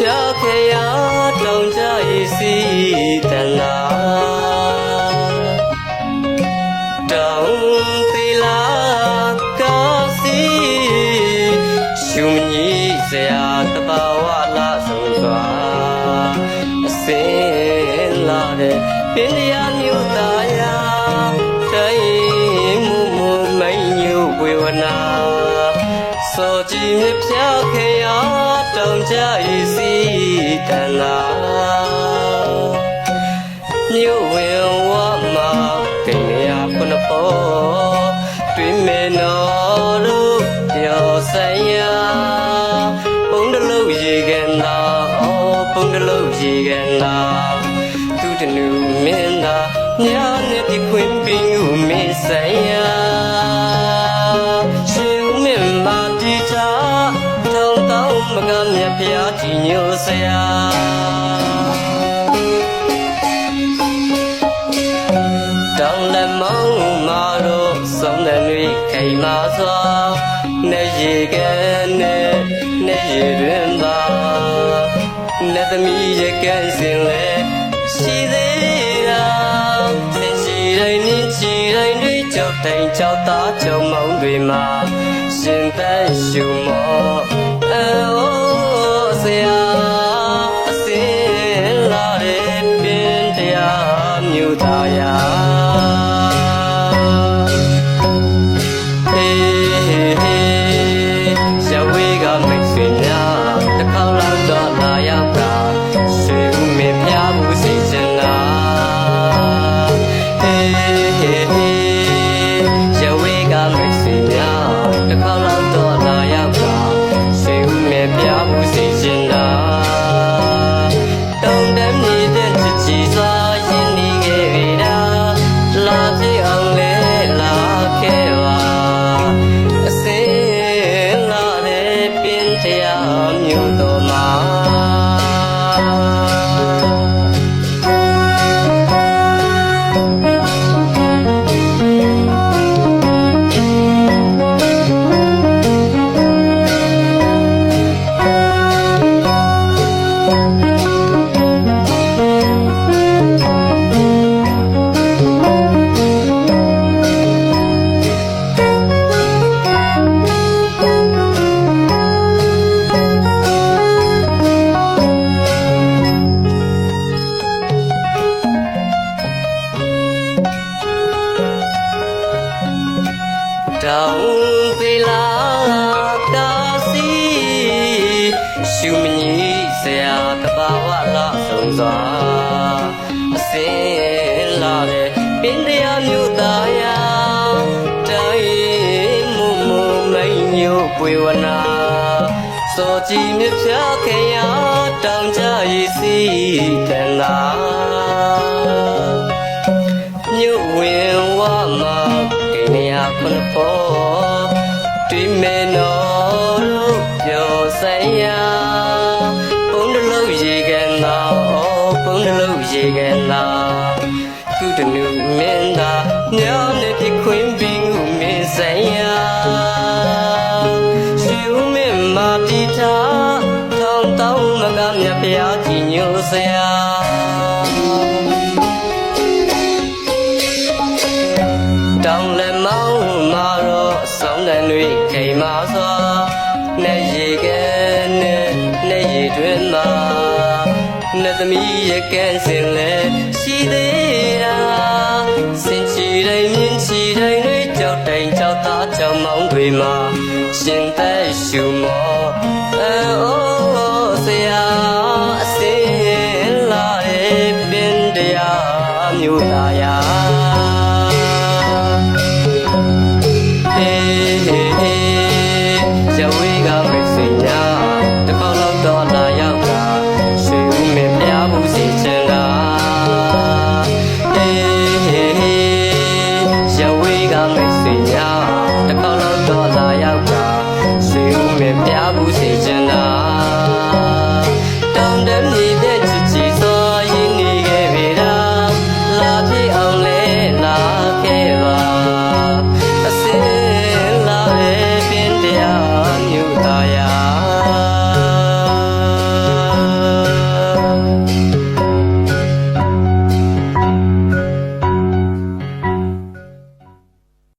ကြည်မြဖြာခေယတောင်ကြရည်စီတန်လာတောင်သီလာကာစီရှုံကြီးစရာတဘာဝလာဆုံးစွာအစင်းလာတဲ့ပင်ရမျိုးသား စောကြည်မြဖြာခေယတောင်ကြရည်စီတန်လာမြို့ဝင်ဝမှာကိန်းရခုနပေါ်တွေ့မေနော်တို့ပြောဆိုင်ရာပုံတလုံးရေကန်လာအော်ပုံတလုံးရေကန်လာသူတနူမင်းသာညာနဲ့ပြခွင်ပင်ကိုမင်းဆိုင်ရာ ကြီးညိုစရာတောင်လက်မောင်းမာတို့ဆုံးတဲ့တွေခိမ်မာစွာနေရေကနေနေရေတွင်သာနေသမီးရကဲစင်လေရှိသေးတာသင်ရှိတိုင်းနေချီတိုင်းတွေကြောက်တိုင်းကြောက်သားကြုံမောင်းတွေမှာရှင်သက်ရှုမောအိုးဆ ဦးမင်း တောင်သေးလာတာစီရှုမကြီးဆရာတဘာဝလာဆုံးစွာအစင်းလာတဲ့ပင်တရားမျိုးသားယာတိုင်းမူမူမိန်ညိုပွေဝနာစောကြည်မြဖြာခေယတောင်ကြရည်စီတန်လာ နေရခုနဖို့တွေ့မေနော်လို့ပြောဆိုင်ရာပုံတလုံးရေကန်လာအော်ပုံတလုံးရေကန်လာသူတနုမင်းသာညောင်းနေ တော့ဆောင်းတန်တွေခိမ်မာစွာနေရေကဲနဲ့နေရေတွင်မှာနေသမီးရကဲစင်လေရှိသေးတာစင်ချီတိုင်းမြင့်ချီတိုင်းတွေကြောက်တိုင်းကြောက်သားကြောက်မောင်းတွေမှာရှင်သက်ရှူမောအို